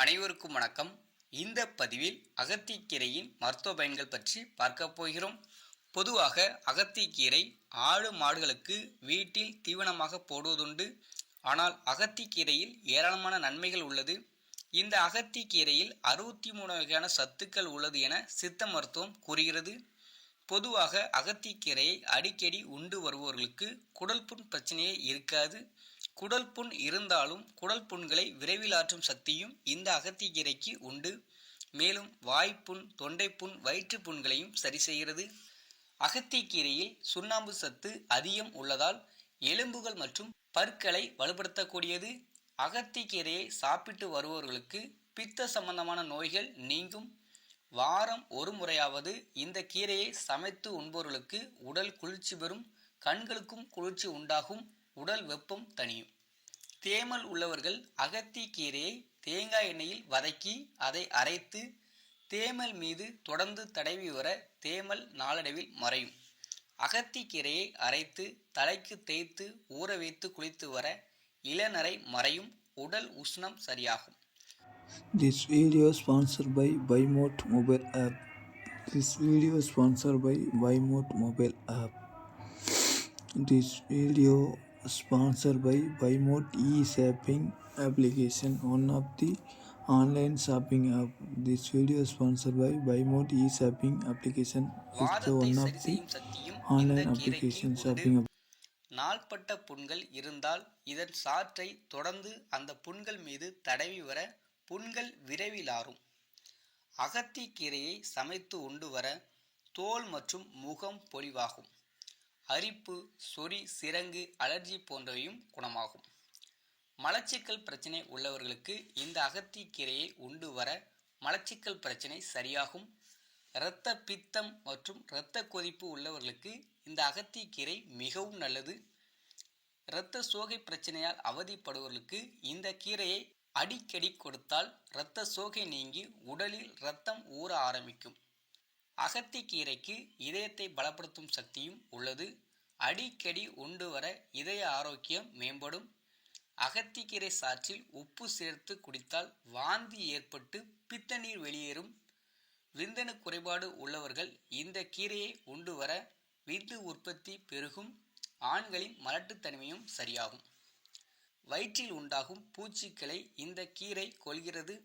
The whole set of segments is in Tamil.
அனைவருக்கும் வணக்கம். இந்த பதிவில் அகத்திக்கீரையின் மருத்துவ பயன்கள் பற்றி பார்க்க போகிறோம். பொதுவாக அகத்திக்கீரை ஆடு மாடுகளுக்கு வீட்டில் தீவனமாக போடுவதுண்டு. ஆனால் அகத்திக்கீரையில் ஏராளமான நன்மைகள் உள்ளது. இந்த அகத்திக்கீரையில் அறுபத்தி மூணு வகையான சத்துக்கள் உள்ளது என சித்த மருத்துவம் கூறுகிறது. பொதுவாக அகத்திக்கீரையை அடிக்கடி உண்டு வருபவர்களுக்கு குடல் புண் பிரச்சனையே இருக்காது. குடல் புண் இருந்தாலும் குடல் புண்களை விரைவில் ஆற்றும் சக்தியும் இந்த அகத்திக்கீரைக்கு உண்டு. மேலும் வாய்ப்புண் தொண்டைப்புண் வயிற்று புண்களையும் சரி செய்கிறது. அகத்திக்கீரையில் சுண்ணாம்பு சத்து அதிகம் உள்ளதால் எலும்புகள் மற்றும் பற்களை வலுப்படுத்தக்கூடியது. அகத்திக்கீரையை சாப்பிட்டு வருபவர்களுக்கு பித்த சம்பந்தமான நோய்கள் நீங்கும். வாரம் ஒரு முறையாவது இந்த கீரையை சமைத்து உண்பவர்களுக்கு உடல் குளிர்ச்சி பெறும் கண்களுக்கும் குளிர்ச்சி உண்டாகும். உடல் வெப்பம் தணியும். தேமல் உள்ளவர்கள் அகத்தி கீரையை தேங்காய் எண்ணெயில் வதக்கி அதை அரைத்து தேமல் மீது தொடர்ந்து தடவி வர தேமல் நாளடைவில் மறையும். அகத்தி கீரையை அரைத்து தலைக்கு தேய்த்து ஊற வைத்து குளித்து வர இளநரை மறையும். உடல் உஷ்ணம் சரியாகும். This video sponsor by Buymote mobile app this video sponsor by Buymote mobile app this video sponsored by Buymote e-shopping application, one of the online shopping app. This video sponsored by Buymote e-shopping application. It's the வாதத்தை one சரி of the செய்யும் சக்தியும் இந்த online கீரைக்கு application உண்டு. shopping app. நாள்பட்ட புண்கள் இருந்தால் இதன் சாற்றை தொடர்ந்து அந்த புண்கள் மீது தடவி வர புண்கள் விரைவில் ஆறும் அகத்தி கீரையை சமைத்து உண்டு வர தோல் மற்றும் முகம் பொலிவாகும் அரிப்பு சொறி சிரங்கு அலர்ஜி போன்றவையும் குணமாகும். மலச்சிக்கல் பிரச்சனை உள்ளவர்களுக்கு இந்த அகத்தி கீரையை உண்டு வர மலச்சிக்கல் பிரச்சனை சரியாகும். இரத்த பித்தம் மற்றும் இரத்த கொதிப்பு உள்ளவர்களுக்கு இந்த அகத்தி கீரை மிகவும் நல்லது. இரத்த சோகை பிரச்சனையால் அவதிப்படுபவர்களுக்கு இந்த கீரையை அடிக்கடி கொடுத்தால் இரத்த சோகை நீங்கி உடலில் இரத்தம் ஊற ஆரம்பிக்கும். அகத்தி கீரைக்கு இதயத்தை பலப்படுத்தும் சக்தியும் உள்ளது. அடிக்கடி உண்டு வர இதய ஆரோக்கியம் மேம்படும். அகத்திக்கீரை சாற்றில் உப்பு சேர்த்து குடித்தால் வாந்தி ஏற்பட்டு பித்தநீர் வெளியேறும். விந்தணு குறைபாடு உள்ளவர்கள் இந்த கீரையை உண்டு வர விந்து உற்பத்தி பெருகும். ஆண்களின் மலட்டுத்தன்மையும் சரியாகும். வயிற்றில் உண்டாகும் பூச்சிக்களை இந்த கீரை கொள்கிறது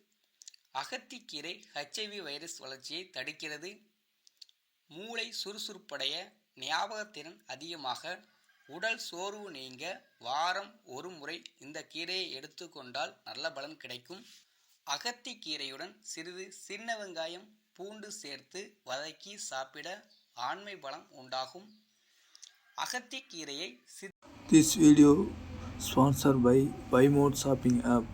அகத்திக்கீரை ஹெச்ஐவி வைரஸ் வளர்ச்சியை தடுக்கிறது. மூளை சுறுசுறுப்படைய ஞாபகத்திறன் அதிகமாக உடல் சோர்வு நீங்க வாரம் ஒரு முறை இந்த கீரையை எடுத்துக்கொண்டால் நல்ல பலன் கிடைக்கும் அகத்தி கீரையுடன் சிறிது சின்ன வெங்காயம் பூண்டு சேர்த்து வதக்கி சாப்பிட ஆண்மை பலம் உண்டாகும் அகத்தி கீரையை சித் This by by by shopping app app.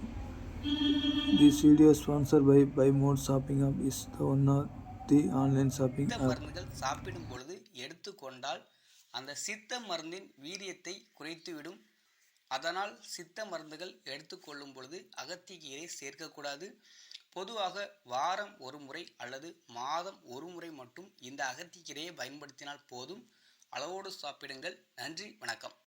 This sponsor by by shopping app is the one are of online shopping சித்த மருந்துகள் சாப்பிடும் பொழுது எடுத்துக்கொண்டால் அந்த சித்த மருந்தின் வீரியத்தை குறைத்துவிடும். அதனால் சித்த மருந்துகள் எடுத்துக்கொள்ளும் பொழுது அகத்திக்கீரை சேர்க்கக்கூடாது. பொதுவாக வாரம் ஒரு முறை அல்லது மாதம் ஒரு முறை மட்டும் இந்த அகத்திக்கீரையை பயன்படுத்தினால் போதும். அளவோடு சாப்பிடுங்கள். நன்றி. வணக்கம்.